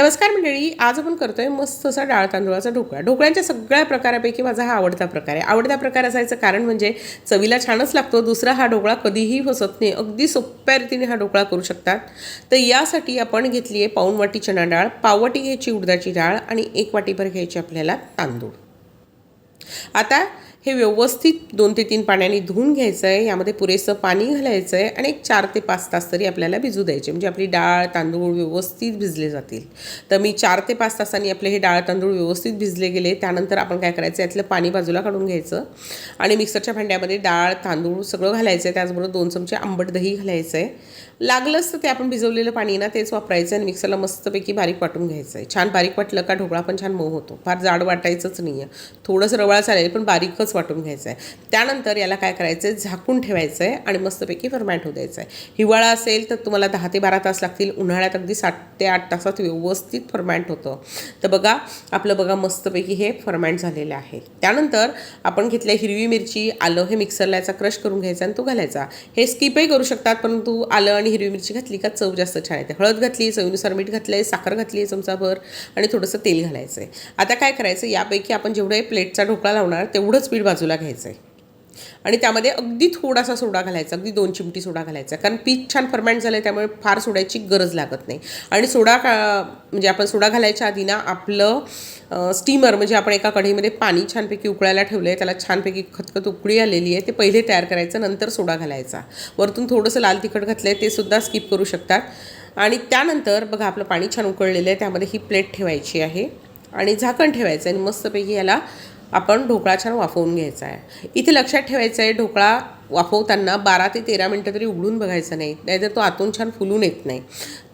नमस्कार मंडळी आज आपण करतोय मस्त असा डाळ तांदूळाचा ढोकळा. ढोकळ्यांच्या सगळ्या प्रकारापैकी माझा हा आवडता प्रकार आहे. आवडता प्रकार असायचं कारण म्हणजे चवीला छानच लागतो. दुसरा हा ढोकळा कधीही फसत नाही. अगदी सोप्या रीतीने हा ढोकळा करू शकतात. तर यासाठी आपण घेतली आहे पाऊण वाटी चणा डाळ पाववाटी घ्यायची उडदाची डाळ आणि एक वाटीभर घ्यायची आपल्याला तांदूळ. आता हे व्यवस्थित दोन ते तीन पाण्याने धुवून घ्यायचं आहे यामध्ये पुरेसं पाणी घालायचं आहे आणि एक चार ते पाच तास तरी आपल्याला भिजू द्यायचे. म्हणजे आपली डाळ तांदूळ व्यवस्थित भिजले जातील. तर मी चार ते पाच तासांनी आपले हे डाळ तांदूळ व्यवस्थित भिजले गेले. त्यानंतर आपण काय करायचं यातलं पाणी बाजूला काढून घ्यायचं. आणि मिक्सरच्या भांड्यामध्ये डाळ तांदूळ सगळं घालायचं आहे त्याचबरोबर दोन चमचे आंबट दही घालायचं आहे लागलंच तर ते आपण भिजवलेलं पाणी ना तेच वापरायचं आणि मिक्सरला मस्तपैकी बारीक वाटून घ्यायचं आहे छान बारीक वाटलं का ढोकळा पण छान मऊ होतो. फार जाड वाटायचंच नाही आहे थोडंसं रवळा चालेल पण बारीकच वाटून घ्यायचं आहे त्यानंतर याला काय करायचं आहे झाकून ठेवायचं आहे आणि मस्तपैकी फर्मॅट होऊ द्यायचं आहे हिवाळा असेल तर तुम्हाला दहा ते बारा तास लागतील. उन्हाळ्यात अगदी सात ते आठ तासात व्यवस्थित फर्मॅट होतं. तर बघा आपलं बघा मस्तपैकी हे फर्मॅट झालेलं आहे. त्यानंतर आपण घेतल्या हिरवी मिरची आलं हे मिक्सरला याचा क्रश करून घ्यायचा आणि तो घालायचा. हे स्किपही करू शकतात परंतु आलं आणि हिरवी मिरची घातली का चव जास्त छान येते. हळद घातली चवीनुसार मीठ घातलं आहे साखर घातली आहे चमचाभर आणि थोडंसं तेल घालायचं आहे आता काय करायचं? यापैकी आपण जेवढे प्लेटचा ढोकळा लावणार तेवढंच पीठ बाजूला घ्यायचं आहे आणि त्यामध्ये अगदी थोडासा सोडा घालायचा अगदी दोन चिमटी सोडा घालायचा कारण पीठ छान फर्मेंट झालं आहे त्यामुळे फार सोड्याची गरज लागत नाही. आणि सोडा का म्हणजे आपण सोडा घालायच्या आधी ना आपलं स्टीमर म्हणजे आपण एका कढईमध्ये पाणी छानपैकी उकळायला ठेवलं आहे त्याला छानपैकी खतखत उकळी आलेली आहे ते पहिले तयार करायचं नंतर सोडा घालायचा. वरतून थोडंसं लाल तिखट घातलं आहे ते सुद्धा स्किप करू शकतात. आणि त्यानंतर बघा आपलं पाणी छान उकळलेलं आहे त्यामध्ये ही प्लेट ठेवायची आहे. आणि झाकण ठेवायचं आणि मस्तपैकी याला आपण ढोकळा छान वाफवून घ्यायचा आहे. इथे लक्षात ठेवायचं आहे ढोकळा वाफवताना बारा ते तेरा मिनटं तरी उघडून बघायचं नाही. नाहीतर तो आतून छान फुलून येत नाही.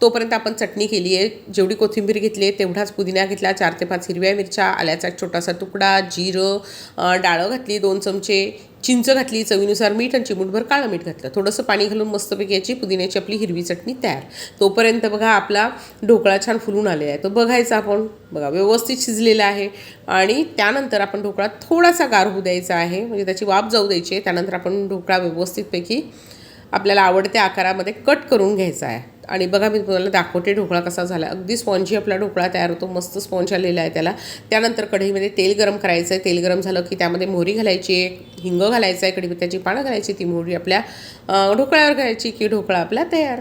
तोपर्यंत आपण चटणी केली आहे. जेवढी कोथिंबीर घेतली आहे तेवढाच पुदिना घेतला चार ते पाच हिरव्या मिरच्या आल्याचा एक छोटासा तुकडा जिरं डाळं घातली दोन चमचे चिंच घातली चवीनुसार मीठ आणि चिमूटभर काळं मीठ घातलं. थोडंसं पाणी घालून मस्तपैकी याची पुदिन्याची आपली हिरवी चटणी तयार. तोपर्यंत बघा आपला ढोकळा छान फुलून आलेला आहे. तो बघायचा आपण. बघा व्यवस्थित शिजलेला आहे. आणि त्यानंतर आपण ढोकळा थोडासा गार होऊ द्यायचा आहे. म्हणजे त्याची वाफ जाऊ द्यायची आहे. त्यानंतर आपण ढोक ढोकळा व्यवस्थितपैकी आपल्याला आवडत्या आकारामध्ये कट करून घ्यायचा आहे. आणि बघा मी तुम्हाला दाखवते ढोकळा कसा झाला. अगदी स्पॉन्जी आपला ढोकळा तयार होतो. मस्त स्पॉन्ज आलेला आहे त्याला. त्यानंतर कढईमध्ये तेल गरम करायचं आहे. तेल गरम झालं की त्यामध्ये मोहरी घालायची आहे. हिंग घालायचं आहे. कढीपत्त्याची पानं घालायची. ती मोहरी आपल्या ढोकळ्यावर घालायची की ढोकळा आपला तयार.